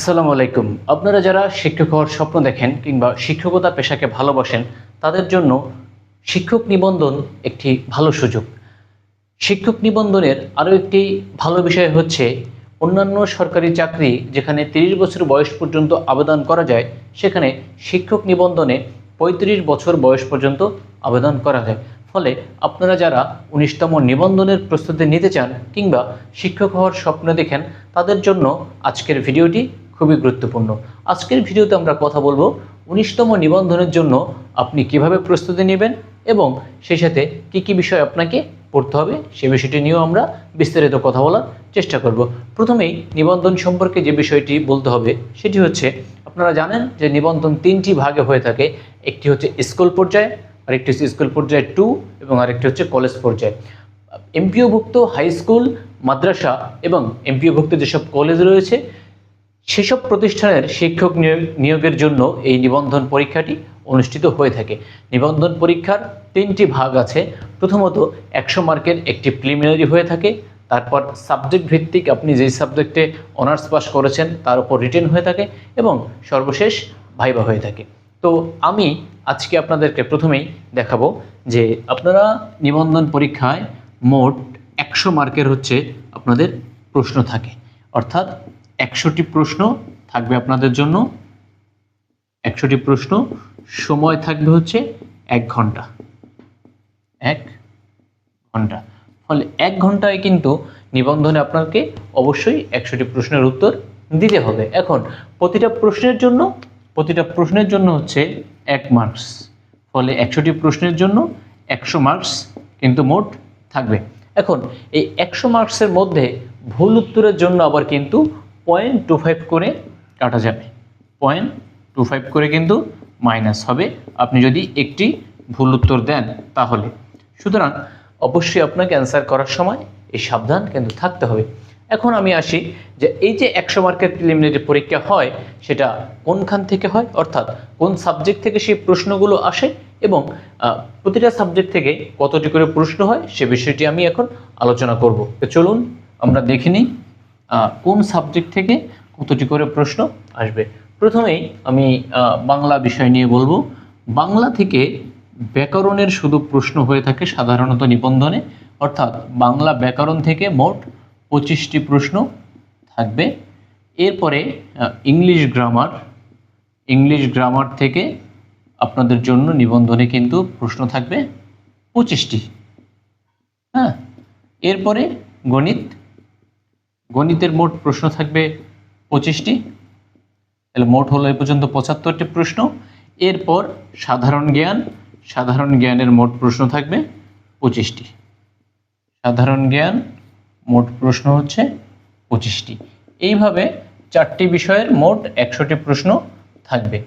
আসসালামু আলাইকুম। আপনারা যারা শিক্ষক হওয়ার স্বপ্ন দেখেন কিংবা শিক্ষকতা পেশাকে ভালোবাসেন, তাদের জন্য শিক্ষক নিবন্ধন একটি ভালো সুযোগ। শিক্ষক নিবন্ধনের আরও একটি ভালো বিষয় হচ্ছে, অন্যান্য সরকারি চাকরি যেখানে তিরিশ বছর বয়স পর্যন্ত আবেদন করা যায়, সেখানে শিক্ষক নিবন্ধনে পঁয়ত্রিশ বছর বয়স পর্যন্ত আবেদন করা যায়। ফলে আপনারা যারা উনিশতম নিবন্ধনের প্রস্তুতি নিতে চান কিংবা শিক্ষক হওয়ার স্বপ্ন দেখেন, তাদের জন্য আজকের ভিডিওটি খুবই গুরুত্বপূর্ণ। আজকের ভিডিওতে আমরা কথা বলব উনিশতম নিবন্ধনের জন্য আপনি কীভাবে প্রস্তুতি নেবেন এবং সেই সাথে কি কি বিষয় আপনাকে পড়তে হবে সে বিষয়টি নিয়েও আমরা বিস্তারিত কথা বলার চেষ্টা করব। প্রথমেই নিবন্ধন সম্পর্কে যে বিষয়টি বলতে হবে সেটি হচ্ছে, আপনারা জানেন যে নিবন্ধন তিনটি ভাগে হয়ে থাকে। একটি হচ্ছে স্কুল পর্যায়ে, আরেকটি হচ্ছে স্কুল পর্যায়ে টু এবং আরেকটি হচ্ছে কলেজ পর্যায়ে। এমপিওভুক্ত হাই স্কুল, মাদ্রাসা এবং এমপিওভুক্ত যেসব কলেজ রয়েছে সেসব প্রতিষ্ঠানের শিক্ষক নিয়োগ নিয়োগের জন্য এই নিবন্ধন পরীক্ষাটি অনুষ্ঠিত হয়ে থাকে। নিবন্ধন পরীক্ষার তিনটি ভাগ আছে। প্রথমত, একশো মার্কের একটি প্রিলিমিনারি হয়ে থাকে। তারপর সাবজেক্ট ভিত্তিক আপনি যেই সাবজেক্টে অনার্স পাস করেছেন, তার উপর রিটেন হয়ে থাকে এবং সর্বশেষ ভাইবা হয়ে থাকে। তো আমি আজকে আপনাদেরকে প্রথমেই দেখাবো যে আপনারা নিবন্ধন পরীক্ষায় মোট একশো মার্কের হচ্ছে আপনাদের প্রশ্ন থাকে। অর্থাৎ একশোটি প্রশ্ন থাকবে আপনাদের জন্য। একশোটি প্রশ্ন, সময় থাকবে হচ্ছে এক ঘণ্টা। এক ঘণ্টা। ফলে এক ঘন্টায় কিন্তু নিবন্ধনে আপনাকে অবশ্যই একশোটি প্রশ্নের উত্তর দিতে হবে। এখন, প্রতিটা প্রশ্নের জন্য, প্রতিটা প্রশ্নের জন্য হচ্ছে এক মার্কস ফলে একশোটি প্রশ্নের জন্য একশো মার্কস কিন্তু মোট থাকবে। এখন, এই একশো মার্কসের মধ্যে ভুল উত্তরের জন্য আবার কিন্তু পয়েন্ট টু ফাইভ করে কাটা যাবে। পয়েন্ট টু ফাইভ করে কিন্তু মাইনাস হবে। আপনি যদি একটি ভুল উত্তর দেন তাহলে। সুতরাং অবশ্যই আপনাকে অ্যান্সার করার সময় এই সাবধান কিন্তু থাকতে হবে। এখন আমি আসি যে এই যে একশো মার্কের প্রিলিমিনারি পরীক্ষা হয়, সেটা কোনখান থেকে হয়? অর্থাৎ কোন সাবজেক্ট থেকে সেই প্রশ্নগুলো আসে এবং প্রতিটা সাবজেক্ট থেকে কতটি করে প্রশ্ন হয়, সে বিষয়টি আমি এখন আলোচনা করব। তো চলুন আমরা দেখে নিই। কোন সাবজেক্ট থেকে কতটি করে প্রশ্ন আসবে? প্রথমেই আমি বাংলা বিষয় নিয়ে বলব। বাংলা থেকে ব্যাকরণের শুধু প্রশ্ন হয়ে থাকে সাধারণত নিবন্ধনে। অর্থাৎ বাংলা ব্যাকরণ থেকে মোট পঁচিশটি প্রশ্ন থাকবে। এরপরে ইংলিশ গ্রামার। ইংলিশ গ্রামার থেকে আপনাদের জন্য নিবন্ধনে কিন্তু প্রশ্ন থাকবে পঁচিশটি। হ্যাঁ? এরপরে গণিত। গণিতের মোট প্রশ্ন থাকবে পঁচিশটি। তাহলে মোট হলো এই পর্যন্ত পঁচাত্তরটি প্রশ্ন। এরপর সাধারণ জ্ঞান, সাধারণ জ্ঞানের মোট প্রশ্ন থাকবে পঁচিশটি। সাধারণ জ্ঞান মোট প্রশ্ন হচ্ছে পঁচিশটি। এইভাবে চারটি বিষয়ের মোট একশোটি প্রশ্ন থাকবে।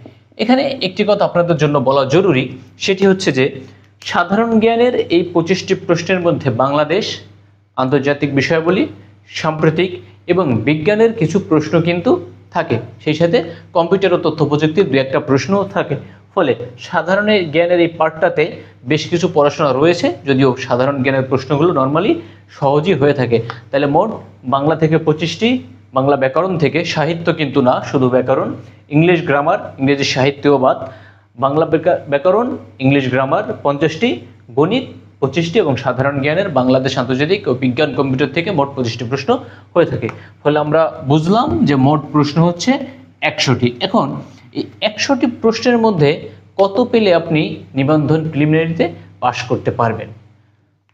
এখানে একটি কথা আপনাদের জন্য বলা জরুরি, সেটি হচ্ছে যে সাধারণ জ্ঞানের এই পঁচিশটি প্রশ্নের মধ্যে বাংলাদেশ আন্তর্জাতিক বিষয়াবলী সাম্প্রতিক এবং বিজ্ঞানের কিছু প্রশ্ন কিন্তু থাকে। সেই সাথে কম্পিউটার ও তথ্য প্রযুক্তির দু একটা প্রশ্নও থাকে। ফলে সাধারণ জ্ঞানের এই পার্টটাতে বেশ কিছু পড়াশোনা রয়েছে, যদিও সাধারণ জ্ঞানের প্রশ্নগুলো নর্মালি সহজই হয়ে থাকে। তাহলে মোট বাংলা থেকে পঁচিশটি, বাংলা ব্যাকরণ থেকে সাহিত্য কিন্তু না, শুধু ব্যাকরণ। ইংলিশ গ্রামার, ইংরেজি সাহিত্যও বাদ। বাংলা ব্যাকরণ, ইংলিশ গ্রামার পঞ্চাশটি, গণিত পঁচিশটি এবং সাধারণ জ্ঞানের বাংলাদেশ আন্তর্জাতিক ও বিজ্ঞান কম্পিউটার থেকে মোট পঁচিশটি প্রশ্ন হয়ে থাকে। ফলে আমরা বুঝলাম যে মোট প্রশ্ন হচ্ছে একশোটি। এখন এই একশোটি প্রশ্নের মধ্যে কত পেলে আপনি নিবন্ধন প্রিলিমিনারিতে পাশ করতে পারবেন?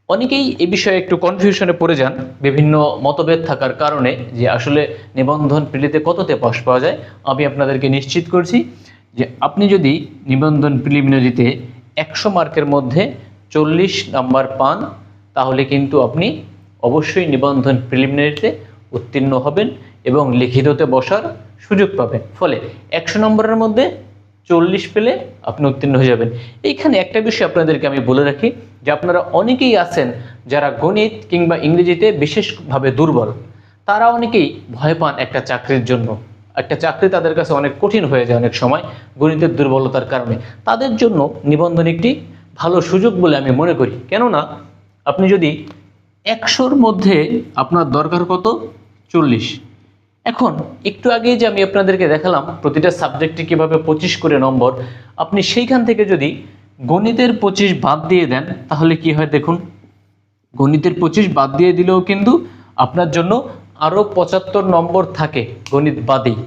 অনেকেই এ বিষয়ে একটু কনফিউশনে পড়ে যান, বিভিন্ন মতভেদ থাকার কারণে যে আসলে নিবন্ধন প্রিলিতে কততে পাস পাওয়া যায়। আমি আপনাদেরকে নিশ্চিত করছি যে আপনি যদি নিবন্ধন প্রিলিমিনারিতে একশো মার্কের মধ্যে চল্লিশ নাম্বার পান, তাহলে কিন্তু আপনি অবশ্যই নিবন্ধন প্রিলিমিনারিতে উত্তীর্ণ হবেন এবং লিখিততে বসার সুযোগ পাবেন। ফলে একশো নম্বরের মধ্যে চল্লিশ পেলে আপনি উত্তীর্ণ হয়ে যাবেন। এইখানে একটা বিষয় আপনাদেরকে আমি বলে রাখি, যে আপনারা অনেকেই আছেন যারা গণিত কিংবা ইংরেজিতে বিশেষভাবে দুর্বল। তারা অনেকেই ভয় পান একটা চাকরির জন্য। একটা চাকরি তাদের কাছে অনেক কঠিন হয়ে যায় অনেক সময় গণিতের দুর্বলতার কারণে। তাদের জন্য নিবন্ধন একটি ভালো সুযোগ বলে আমি মনে করি। কেননা, আপনি যদি একশোর মধ্যে আপনার দরকার কত? চল্লিশ। এখন, একটু আগেই যে আমি আপনাদেরকে দেখালাম প্রতিটা সাবজেক্টে কীভাবে পঁচিশ করে নম্বর, আপনি সেইখান থেকে যদি গণিতের পঁচিশ বাদ দিয়ে দেন, তাহলে কি হয় দেখুন? গণিতের পঁচিশ বাদ দিয়ে দিলেও কিন্তু আপনার জন্য আরও পঁচাত্তর নম্বর থাকে গণিত বাদেই।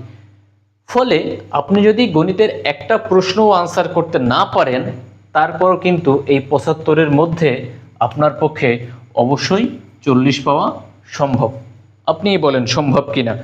ফলে আপনি যদি গণিতের একটা প্রশ্নও আনসার করতে না পারেন তারপর কিন্তু এই পঁচাত্তরের মধ্যে আপনার পক্ষে অবশ্যই চল্লিশ পাওয়া সম্ভব। আপনিই বলেন সম্ভব কিনা?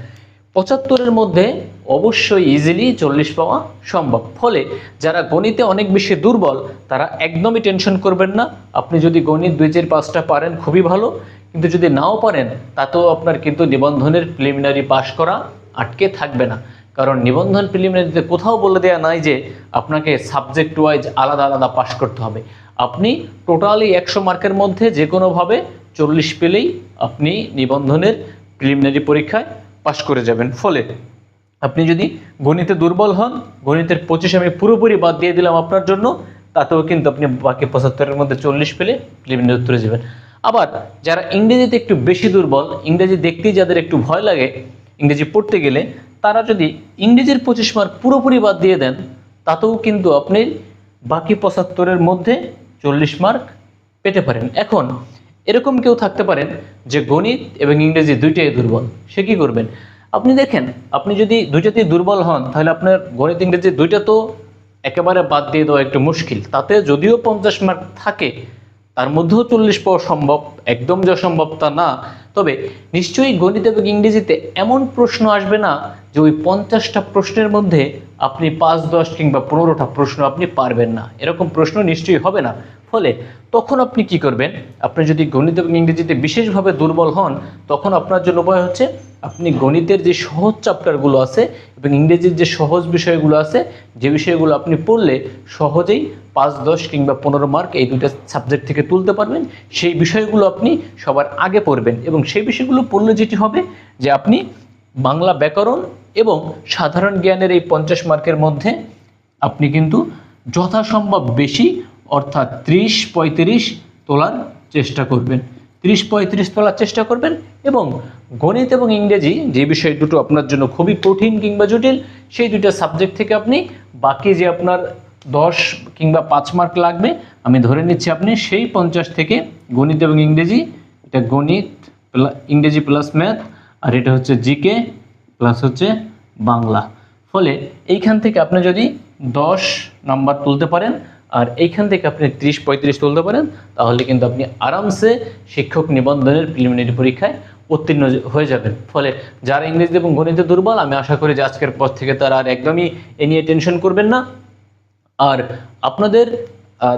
পঁচাত্তরের মধ্যে অবশ্যই ইজিলি চল্লিশ পাওয়া সম্ভব। ফলে যারা গণিতে অনেক বেশি দুর্বল, তারা একদমই টেনশন করবেন না। আপনি যদি গণিত দুই চার পাঁচটা পারেন, খুবই ভালো। কিন্তু যদি নাও পারেন, তাতেও আপনার কিন্তু নিবন্ধনের প্রিলিমিনারি পাশ করা আটকে থাকবে না। কারণ নিবন্ধন প্রিলিমিনারিতে কোথাও বলে দেওয়া নাই যে আপনাকে সাবজেক্ট ওয়াইজ আলাদা আলাদা পাশ করতে হবে। আপনি টোটালি একশো মার্কের মধ্যে যে কোনোভাবে চল্লিশ পেলেই আপনি নিবন্ধনের প্রিলিমিনারি পরীক্ষায় পাশ করে যাবেন। ফলে আপনি যদি গণিতে দুর্বল হন, গণিতের পঁচিশ আমি পুরোপুরি বাদ দিয়ে দিলাম আপনার জন্য, তাতেও কিন্তু আপনি বাকি পঁচাত্তরের মধ্যে চল্লিশ পেলে প্রিলিমিনারি উত্তরে যাবেন। আবার যারা ইংরেজিতে একটু বেশি দুর্বল, ইংরেজি দেখতেই যাদের একটু ভয় লাগে, ইংরেজি পড়তে গেলে তারা যদি ইংরেজির পঁচিশ মার্ক পুরোপুরি বাদ দিয়ে দেন, তাতেও কিন্তু আপনি বাকি পঁচাত্তরের মধ্যে চল্লিশ মার্ক পেতে পারেন। এখন, এরকম কেউ থাকতে পারেন যে গণিত এবং ইংরেজি দুইটাই দুর্বল, সে কি করবেন? আপনি দেখেন, আপনি যদি দুইটাতেই দুর্বল হন, তাহলে আপনার গণিত, ইংরেজি দুইটা তো একেবারে বাদ দিয়ে দেওয়া একটু মুশকিল। তাতে যদিও পঞ্চাশ মার্ক থাকে তার মধ্যেও চল্লিশ পাওয়া সম্ভব, একদম যা সম্ভব তা না। তবে নিশ্চয়ই গণিত এবং ইংরেজিতে এমন প্রশ্ন আসবে না যে ওই পঞ্চাশটা প্রশ্নের মধ্যে আপনি পাঁচ, দশ কিংবা পনেরোটা প্রশ্ন আপনি পারবেন না। এরকম প্রশ্ন নিশ্চয়ই হবে না। ফলে তখন আপনি কি করবেন? আপনি যদি গণিত এবং ইংরেজিতে বিশেষভাবে দুর্বল হন, তখন আপনার জন্য উপায় হচ্ছে আপনি গণিতের যে সহজ চ্যাপ্টারগুলো আছে এবং ইংরেজির যে সহজ বিষয়গুলো আছে, যে বিষয়গুলো আপনি পড়লে সহজেই পাঁচ, দশ কিংবা পনেরো মার্ক এই দুইটা সাবজেক্ট থেকে তুলতে পারবেন। সেই বিষয়গুলো আপনি সবার আগে পড়বেন এবং সেই বিষয়গুলো পড়লে যেটি হবে যে আপনি বাংলা ব্যাকরণ এবং সাধারণ জ্ঞানের এই পঞ্চাশ মার্কের মধ্যে আপনি কিন্তু যথাসম্ভব বেশি অর্থাৎ ত্রিশ পঁয়ত্রিশ তোলার চেষ্টা করবেন। ত্রিশ পঁয়ত্রিশ তোলার চেষ্টা করবেন এবং গণিত এবং ইংরেজি যে বিষয় দুটো আপনার জন্য খুবই কঠিন কিংবা জটিল, সেই দুটো সাবজেক্ট থেকে আপনি বাকি যে আপনার দশ কিংবা পাঁচ মার্ক লাগবে, আমি ধরে নিচ্ছি আপনি সেই পঞ্চাশ থেকে গণিত এবং ইংরেজি, এটা গণিত ইংরেজি প্লাস ম্যাথ আর এটা হচ্ছে জিকে প্লাস হচ্ছে বাংলা। ফলে এইখান থেকে আপনি যদি দশ নাম্বার তুলতে পারেন আর এইখান থেকে আপনি ত্রিশ পঁয়ত্রিশ তুলতে পারেন, তাহলে কিন্তু আপনি আরামসে শিক্ষক নিবন্ধনের প্রিলিমিনারি পরীক্ষায় উত্তীর্ণ হয়ে যাবেন। ফলে যারা ইংরেজি এবং গণিতে দুর্বল, আমি আশা করি যে আজকের পর থেকে তারা আর একদমই এ নিয়ে টেনশন করবেন না। আর আপনাদের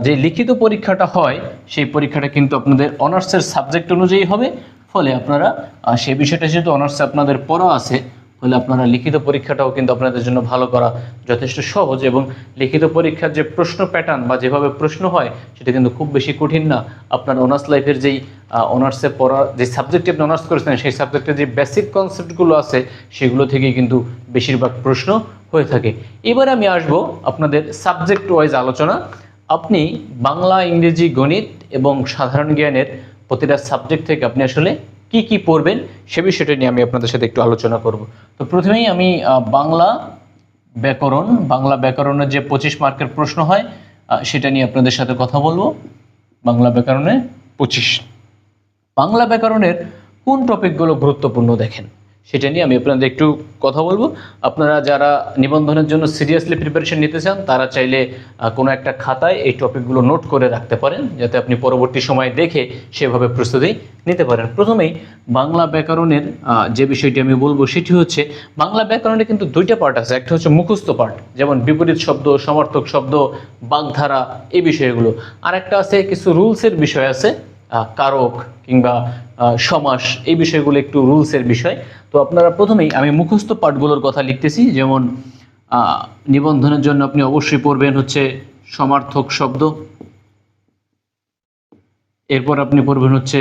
যে লিখিত পরীক্ষাটা হয়, সেই পরীক্ষাটা কিন্তু আপনাদের অনার্সের সাবজেক্ট অনুযায়ী হবে। ফলে আপনারা সে বিষয়টা যেহেতু অনার্সে আপনাদের পড়া আছে ফলে আপনারা লিখিত পরীক্ষাটাও কিন্তু আপনাদের জন্য ভালো করা যথেষ্ট সহজ এবং লিখিত পরীক্ষার যে প্রশ্ন প্যাটার্ন বা যেভাবে প্রশ্ন হয়, সেটা কিন্তু খুব বেশি কঠিন না। আপনার অনার্স লাইফের যেই অনার্সে পড়া, যে সাবজেক্টে আপনি অনার্স করেছেন, সেই সাবজেক্টের যে বেসিক কনসেপ্টগুলো আছে, সেগুলো থেকেই কিন্তু বেশিরভাগ প্রশ্ন হয়ে থাকে। এবার আমি আসব আপনাদের সাবজেক্ট ওয়াইজ আলোচনা। আপনি বাংলা, ইংরেজি, গণিত এবং সাধারণ জ্ঞানের প্রতিটা সাবজেক্ট থেকে আপনি আসলে কি কি পড়বেন সে বিষয়টা নিয়ে আমি আপনাদের সাথে একটু আলোচনা করব। তো প্রথমেই আমি বাংলা ব্যাকরণ, বাংলা ব্যাকরণের যে পঁচিশ মার্কের প্রশ্ন হয় সেটা নিয়ে আপনাদের সাথে কথা বলব। বাংলা ব্যাকরণে পঁচিশ। বাংলা ব্যাকরণের কোন টপিকগুলো গুরুত্বপূর্ণ দেখেন? সেটা নিয়ে আমি আপনাদের একটু কথা বলব। আপনারা যারা নিবন্ধনের জন্য সিরিয়াসলি প্রিপারেশন নিতে চান, তারা চাইলে কোনো একটা খাতায় এই টপিকগুলো নোট করে রাখতে পারেন, যাতে আপনি পরবর্তী সময় দেখে সেভাবে প্রস্তুতি নিতে পারেন। প্রথমেই বাংলা ব্যাকরণের যে বিষয়টি আমি বলব সেটি হচ্ছে, বাংলা ব্যাকরণে কিন্তু দুইটা পার্ট আছে। একটা হচ্ছে মুখস্থ পার্ট যেমন বিপরীত শব্দ, সমার্থক শব্দ, বাগধারা, এই বিষয়গুলো। আর একটা আছে, কিছু রুলসের বিষয় আছে কারক কিংবা সমাস এই বিষয়গুলো একটু রুলসের বিষয়। তো আপনারা প্রথমেই আমি মুখস্থ পাঠগুলোর কথা লিখতেছি, যেমন নিবন্ধনের জন্য আপনি অবশ্যই পড়বেন হচ্ছে সমার্থক শব্দ। এরপর আপনি পড়বেন হচ্ছে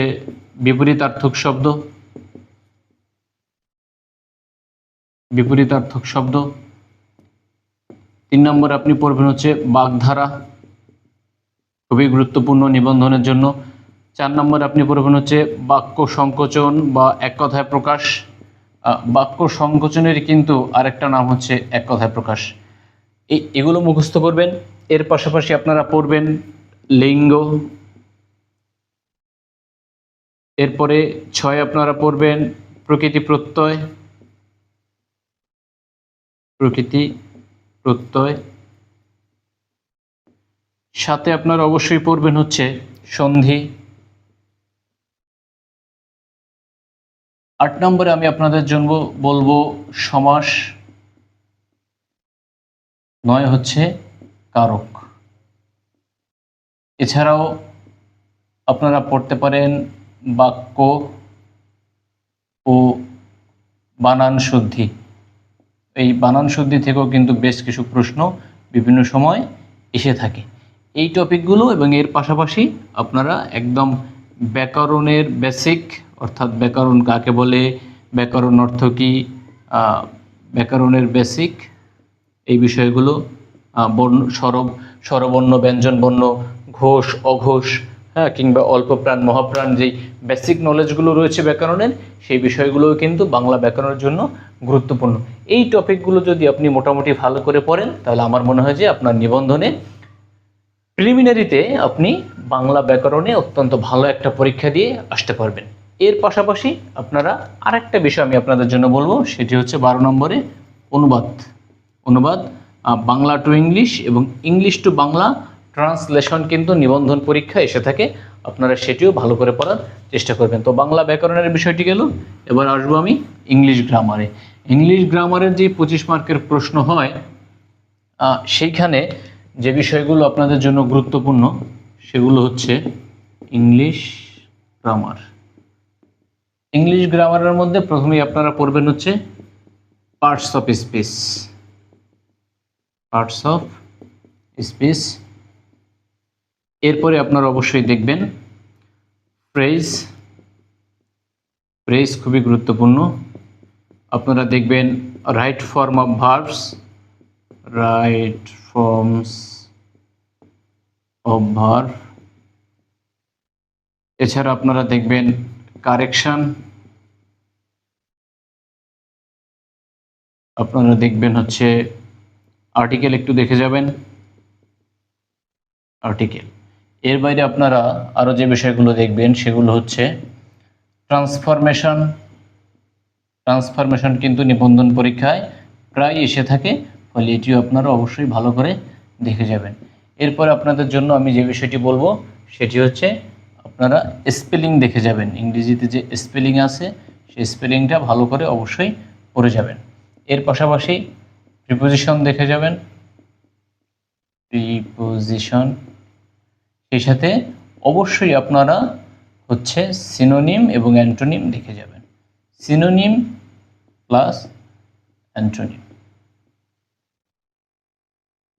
বিপরীতার্থক শব্দ। বিপরীতার্থক শব্দ। তিন নম্বর আপনি পড়বেন হচ্ছে বাগধারা। খুবই গুরুত্বপূর্ণ নিবন্ধনের জন্য। চার নম্বর আপনি পড়বেন হচ্ছে বাক্য সংকোচন বা এক কথায় প্রকাশ। বাক্য সংকোচনের কিন্তু আরেকটা নাম হচ্ছে এক কথায় প্রকাশ। এই এগুলো মুখস্থ করবেন। এর পাশাপাশি আপনারা পড়বেন লিঙ্গ। এরপরে ছয় আপনারা পড়বেন প্রকৃতি প্রত্যয়। প্রকৃতি প্রত্যয়। সাথে আপনারা অবশ্যই পড়বেন হচ্ছে সন্ধি। আট নম্বরে আমি আপনাদের জন্য বলব সমাস নয় হচ্ছে কারক। এছাড়াও আপনারা পড়তে পারেন বাক্য ও বানান শুদ্ধি। এই বানান শুদ্ধি থেকেও কিন্তু বেশ কিছু প্রশ্ন বিভিন্ন সময় এসে থাকে। এই টপিকগুলো এবং এর পাশাপাশি আপনারা একদম ব্যাকরণের বেসিক অর্থাৎ ব্যাকরণ কাকে বলে? ব্যাকরণ অর্থ কী? ব্যাকরণের বেসিক এই বিষয়গুলো বর্ণ, সরব, স্বরবর্ণ, ব্যঞ্জনবর্ণ, ঘোষ, অঘোষ হ্যাঁ কিংবা অল্প প্রাণ মহাপ্রাণ যেই বেসিক নলেজগুলো রয়েছে ব্যাকরণের, সেই বিষয়গুলোও কিন্তু বাংলা ব্যাকরণের জন্য গুরুত্বপূর্ণ। এই টপিকগুলো যদি আপনি মোটামুটি ভালো করে পড়েন, তাহলে আমার মনে হয় যে আপনার নিবন্ধনে প্রিলিমিনারিতে আপনি বাংলা ব্যাকরণে অত্যন্ত ভালো একটা পরীক্ষা দিয়ে আসতে পারবেন। এর পাশাপাশি আপনারা আরেকটা বিষয় আমি আপনাদের জন্য বলব, সেটি হচ্ছে বারো নম্বরে অনুবাদ। অনুবাদ বাংলা টু ইংলিশ এবং ইংলিশ টু বাংলা ট্রান্সলেশন কিন্তু নিবন্ধন পরীক্ষা এসে থাকে। আপনারা সেটিও ভালো করে পড়ার চেষ্টা করবেন। তো বাংলা ব্যাকরণের বিষয়টি গেল। এবার আসব আমি ইংলিশ গ্রামারে ইংলিশ গ্রামারের যে পঁচিশ মার্কের প্রশ্ন হয় সেইখানে যে বিষয়গুলো আপনাদের জন্য গুরুত্বপূর্ণ, সেগুলো হচ্ছে ইংলিশ গ্রামার ইংলিশ গ্রামারের মধ্যে প্রথমেই আপনারা পড়বেন হচ্ছে parts of speech parts of speech এরপরে আপনারা অবশ্যই দেখবেন ফ্রেজ ফ্রেজ খুবই গুরুত্বপূর্ণ। আপনারা দেখবেন right form of verbs right forms of verb এছাড়া আপনারা দেখবেন কারেকশন আপনারা দেখবেন হচ্ছে আর্টিকেল একটু দেখে যাবেন। আর্টিকেল। এর বাইরে আপনারা আরও যে বিষয়গুলো দেখবেন সেগুলো হচ্ছে ট্রান্সফরমেশন। ট্রান্সফরমেশন কিন্তু নিবন্ধন পরীক্ষায় প্রায় এসে থাকে, ফলে এটিও আপনারা অবশ্যই ভালো করে দেখে যাবেন। এরপর আপনাদের জন্য আমি যে বিষয়টি বলব সেটি হচ্ছে আপনারা স্পেলিং দেখে যাবেন। ইংরেজিতে যে স্পেলিং আছে, সেই স্পেলিংটা ভালো করে অবশ্যই পড়ে যাবেন। এর পাশাপাশি প্রিপোজিশন দেখে যাবেন। প্রিপোজিশন সেই সাথে অবশ্যই আপনারা হচ্ছে সিনোনিম এবং অ্যান্টোনিম দেখে যাবেন। সিনোনিম প্লাস অ্যান্টোনিম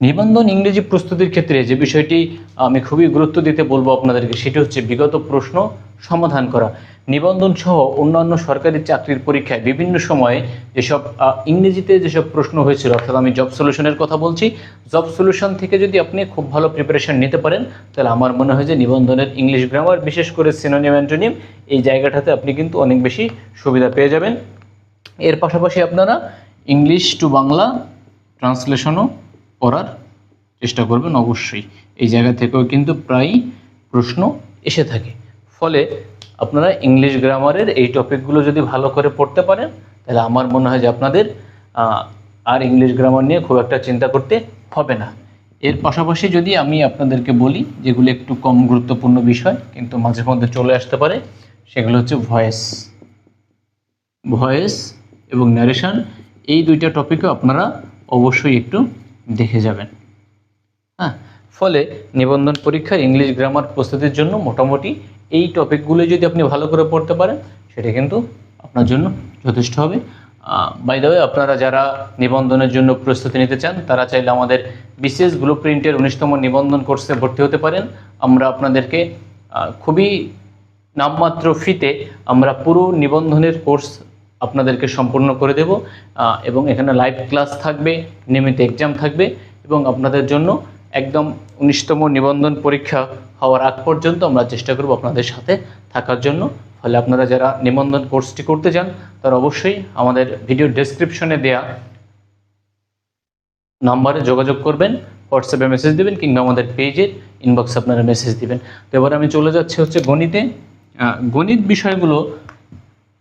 নিবন্ধন ইংরেজি প্রস্তুতির ক্ষেত্রে যে বিষয়টি আমি খুবই গুরুত্ব দিতে বলব আপনাদেরকে, সেটি হচ্ছে বিগত প্রশ্ন সমাধান করা। নিবন্ধন সহ অন্যান্য সরকারি চাকরির পরীক্ষায় বিভিন্ন সময়ে যেসব ইংরেজিতে যেসব প্রশ্ন হয়েছিল, অর্থাৎ আমি জব সলিউশনের কথা বলছি জব সলিউশন থেকে যদি আপনি খুব ভালো প্রিপারেশন নিতে পারেন, তাহলে আমার মনে হয় যে নিবন্ধনের ইংলিশ গ্রামার বিশেষ করে সিনোনিম অ্যান্টোনিম এই জায়গাটাতে আপনি কিন্তু অনেক বেশি সুবিধা পেয়ে যাবেন। এর পাশাপাশি আপনারা ইংলিশ টু বাংলা ট্রান্সলেশনও করার চেষ্টা করবেন অবশ্যই। এই জায়গা থেকেও কিন্তু প্রায়ই প্রশ্ন এসে থাকে। ফলে আপনারা ইংলিশ গ্রামারের এই টপিকগুলো যদি ভালো করে পড়তে পারেন, তাহলে আমার মনে হয় যে আপনাদের আর ইংলিশ গ্রামার নিয়ে খুব একটা চিন্তা করতে হবে না। এর পাশাপাশি যদি আমি আপনাদেরকে বলি, যেগুলো একটু কম গুরুত্বপূর্ণ বিষয়, কিন্তু মাঝে মধ্যে চলে আসতে পারে, সেগুলো হচ্ছে ভয়েস ভয়েস এবং ন্যারেশন এই দুইটা টপিকও আপনারা অবশ্যই একটু দেখে যাবেন। হ্যাঁ ফলে নিবন্ধন পরীক্ষার ইংলিশ গ্রামার প্রস্তুতির জন্য মোটামুটি এই টপিকগুলো যদি আপনি ভালো করে পড়তে পারেন, সেটা কিন্তু আপনার জন্য যথেষ্ট হবে। বাই দ্য আপনারা যারা নিবন্ধনের জন্য প্রস্তুতি নিতে চান, তারা চাইলে আমাদের বিশেষ ব্লু প্রিন্টের উনিশতম নিবন্ধন কোর্সে ভর্তি হতে পারেন। আমরা আপনাদেরকে খুবই নামমাত্র ফিতে আমরা পুরো নিবন্ধনের কোর্স আপনাদেরকে সম্পূর্ণ করে দেব এবং এখানে লাইভ ক্লাস থাকবে, নিয়মিত এক্সাম থাকবে, এবং আপনাদের জন্য একদম উনিশতম নিবন্ধন পরীক্ষা হওয়ার আগ পর্যন্ত আমরা চেষ্টা করব আপনাদের সাথে থাকার জন্য। ফলে আপনারা যারা নিবন্ধন কোর্সটি করতে চান, তারা অবশ্যই আমাদের ভিডিও ডেসক্রিপশনে দেয়া নাম্বারে যোগাযোগ করবেন হোয়াটসঅ্যাপে মেসেজ দেবেন, কিংবা আমাদের পেজের ইনবক্সে আপনারা মেসেজ দিবেন। তো এবার আমি চলে যাচ্ছি হচ্ছে গণিতে। গণিত বিষয়গুলো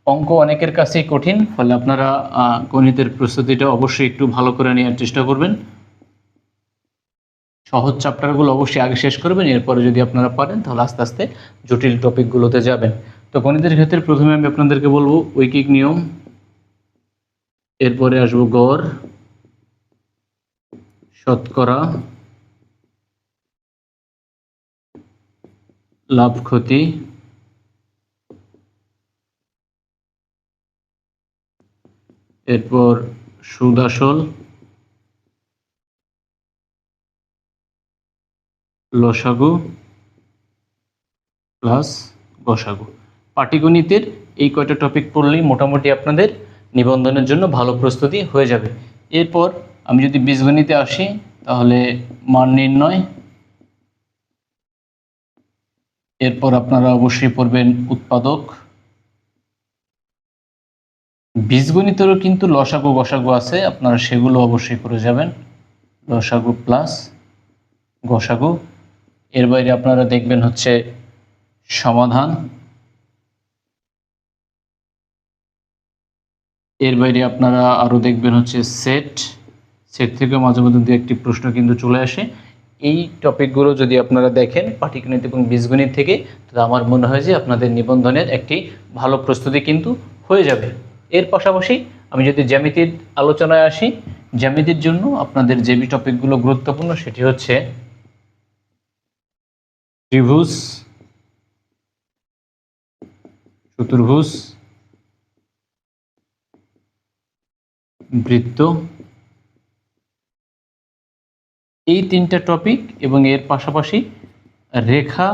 অঙ্ক অনেকের কাছেই কঠিন, ফলে আপনারা গণিতের প্রস্তুতিটা অবশ্যই একটু ভালো করে নেওয়ার চেষ্টা করবেন। সহজ চ্যাপ্টারগুলো অবশ্যই আগে শেষ করবেন, এরপরে যদি আপনারা পারেন, তাহলে আস্তে আস্তে জটিল টপিকগুলোতে যাবেন। তো গণিতের ক্ষেত্রে প্রথমে আমি আপনাদেরকে বলব, ঐকিক নিয়ম, এরপরে আসব গড়, শতকরা, লাভ ক্ষতি এরপর সুদ লসাগু প্লাস গসাগু পাটিগণিতের এই কয়টা টপিক পড়লেই মোটামুটি আপনাদের নিবন্ধনের জন্য ভালো প্রস্তুতি হয়ে যাবে। এরপর আমি যদি বীজগণিতে আসি, তাহলে মান নির্ণয়। এরপর আপনারা অবশ্যই পড়বেন উৎপাদক। বীজগণিতেরও কিন্তু লসাগু গসাগু আছে, আপনারা সেগুলো অবশ্যই করে যাবেন। লসাগু প্লাস গসাগু। এর বাইরে আপনারা দেখবেন হচ্ছে সমাধান। এর বাইরে আপনারা আরও দেখবেন হচ্ছে সেট সেট থেকে মাঝে মধ্যে দু একটি প্রশ্ন কিন্তু চলে আসে। এই টপিকগুলো যদি আপনারা দেখেন পাটিগণিত এবং বীজগণিত থেকে, তাহলে আমার মনে হয় যে আপনাদের নিবন্ধনের একটি ভালো প্রস্তুতি কিন্তু হয়ে যাবে। এর পাশাপাশি আমি যদি জ্যামিতির আলোচনায় আসি, জ্যামিতির জন্য আপনাদের যে টপিকগুলো গুরুত্বপূর্ণ সেটি হচ্ছে ত্রিভুজ, চতুর্ভুজ, বৃত্ত। এই তিনটা টপিক এবং এর পাশাপাশি রেখা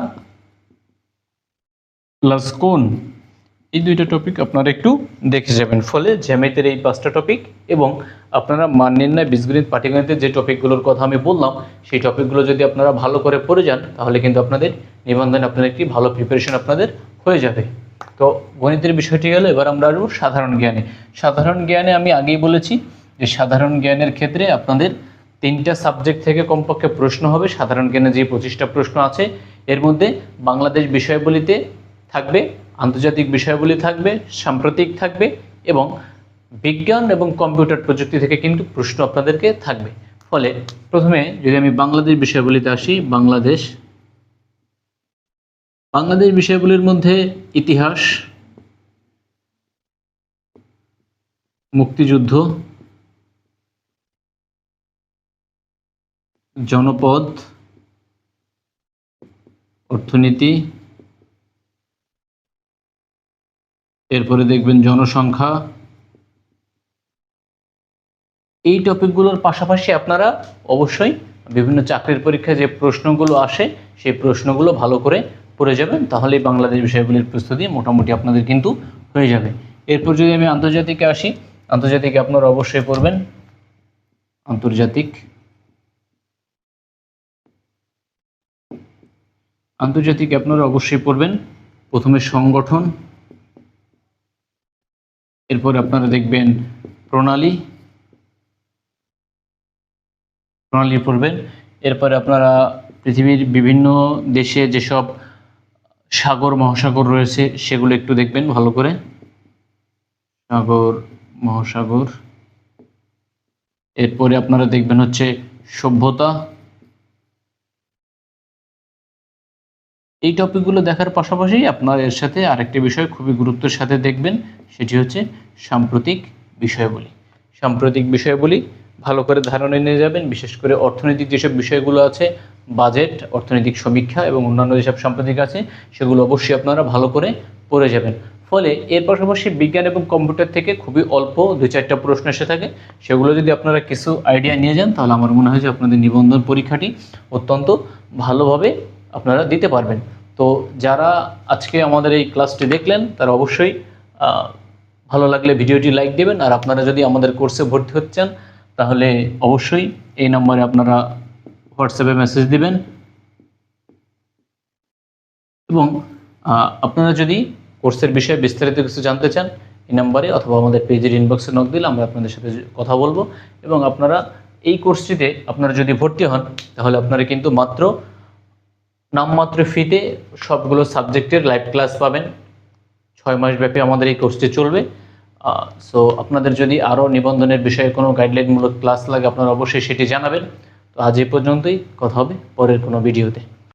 প্লাস কোণ এই দুইটা টপিক আপনারা একটু দেখে যাবেন। ফলে জ্যামিতির এই পাঁচটা টপিক এবং আপনারা মান নির্ণয়, বীজগণিত, পাটিগণিতের যে টপিকগুলোর কথা আমি বললাম, সেই টপিকগুলো যদি আপনারা ভালো করে পড়ে যান, তাহলে কিন্তু আপনাদের নিবন্ধনে, আপনাদের একটি ভালো প্রিপারেশন আপনাদের হয়ে যাবে। তো গণিতের বিষয়টি হলো, এবার আমরা আসব সাধারণ জ্ঞানে। সাধারণ জ্ঞানে আমি আগেই বলেছি যে সাধারণ জ্ঞানের ক্ষেত্রে আপনাদের তিনটা সাবজেক্ট থেকে কমপক্ষে প্রশ্ন হবে। সাধারণ জ্ঞানে যে পঁচিশটা প্রশ্ন আছে, এর মধ্যে বাংলাদেশ বিষয়গুলিতে থাকবে আন্তর্জাতিক বিষয়গুলি থাকবে, সাম্প্রতিক থাকবে এবং বিজ্ঞান এবং কম্পিউটার প্রযুক্তি থেকে কিন্তু প্রশ্ন আপনাদেরকে থাকবে। ফলে প্রথমে যদি আমি বাংলাদেশ বিষয়গুলিতে আসি, বাংলাদেশ। বাংলাদেশ বিষয়গুলির মধ্যে ইতিহাস, মুক্তিযুদ্ধ, জনপদ, অর্থনীতি এরপরে দেখবেন জনসংখ্যা। এই টপিকগুলোর পাশাপাশি আপনারা অবশ্যই বিভিন্ন চাকরির পরীক্ষায় যে প্রশ্নগুলো আসে, সেই প্রশ্নগুলো ভালো করে পড়ে যাবেন। তাহলেই বাংলাদেশ বিষয়গুলির প্রস্তুতি মোটামুটি আপনাদের কিন্তু হয়ে যাবে। এরপর যদি আমি আন্তর্জাতিকে আসি, আন্তর্জাতিকে আপনারা অবশ্যই পড়বেন। আন্তর্জাতিক। আন্তর্জাতিক আপনারা অবশ্যই পড়বেন। প্রথমে সংগঠন। এরপর আপনারা দেখবেন প্রণালী। প্রণালী পড়বেন। এরপরে আপনারা পৃথিবীর বিভিন্ন দেশে যেসব সাগর, মহাসাগর রয়েছে, সেগুলো একটু দেখবেন ভালো করে। সাগর, মহাসাগর। এরপরে আপনারা দেখবেন হচ্ছে সভ্যতা। এই টপিকগুলো দেখার পাশাপাশি আপনার এর সাথে আরেকটি বিষয় খুবই গুরুত্বের সাথে দেখবেন, সেটি হচ্ছে সাম্প্রতিক বিষয়গুলি সাম্প্রতিক বিষয়গুলি ভালো করে ধারণা নিয়ে যাবেন, বিশেষ করে অর্থনৈতিক যেসব বিষয়গুলো আছে, বাজেট, অর্থনৈতিক সমীক্ষা এবং অন্যান্য যেসব সাম্প্রতিক আছে, সেগুলো অবশ্যই আপনারা ভালো করে পড়ে যাবেন। ফলে এর পাশাপাশি বিজ্ঞান এবং কম্পিউটার থেকে খুবই অল্প দু চারটা প্রশ্ন এসে থাকে। সেগুলো যদি আপনারা কিছু আইডিয়া নিয়ে যান, তাহলে আমার মনে হয় যে আপনাদের নিবন্ধন পরীক্ষাটি অত্যন্ত ভালোভাবে আপনারা দিতে পারবেন। তো যারা আজকে আমাদের এই ক্লাসটি দেখলেন, তারা অবশ্যই ভালো লাগলে ভিডিওটি লাইক দেবেন, আর আপনারা যদি আমাদের কোর্সে ভর্তি হচ্ছেন, তাহলে অবশ্যই এই নম্বরে আপনারা হোয়াটসঅ্যাপে মেসেজ দিবেন। এবং আপনারা যদি কোর্সের বিষয়ে বিস্তারিত কিছু জানতে চান, এই নাম্বারে অথবা আমাদের পেজের ইনবক্সে নক দিলে আমরা আপনাদের সাথে কথা বলব। এবং আপনারা এই কোর্সটিতে আপনারা যদি ভর্তি হন, তাহলে আপনারা কিন্তু মাত্র নামমাত্র ফিতে সবগুলো সাবজেক্টের লাইভ ক্লাস পাবেন। ছয় মাস ব্যাপী আমাদের এই কোর্সটি চলবে। সো আপনাদের যদি আরও নিবন্ধনের বিষয়ে কোনো গাইডলাইনমূলক ক্লাস লাগে, আপনারা অবশ্যই সেটি জানাবেন। তো আজ এই পর্যন্তই, কথা হবে পরের কোনো ভিডিওতে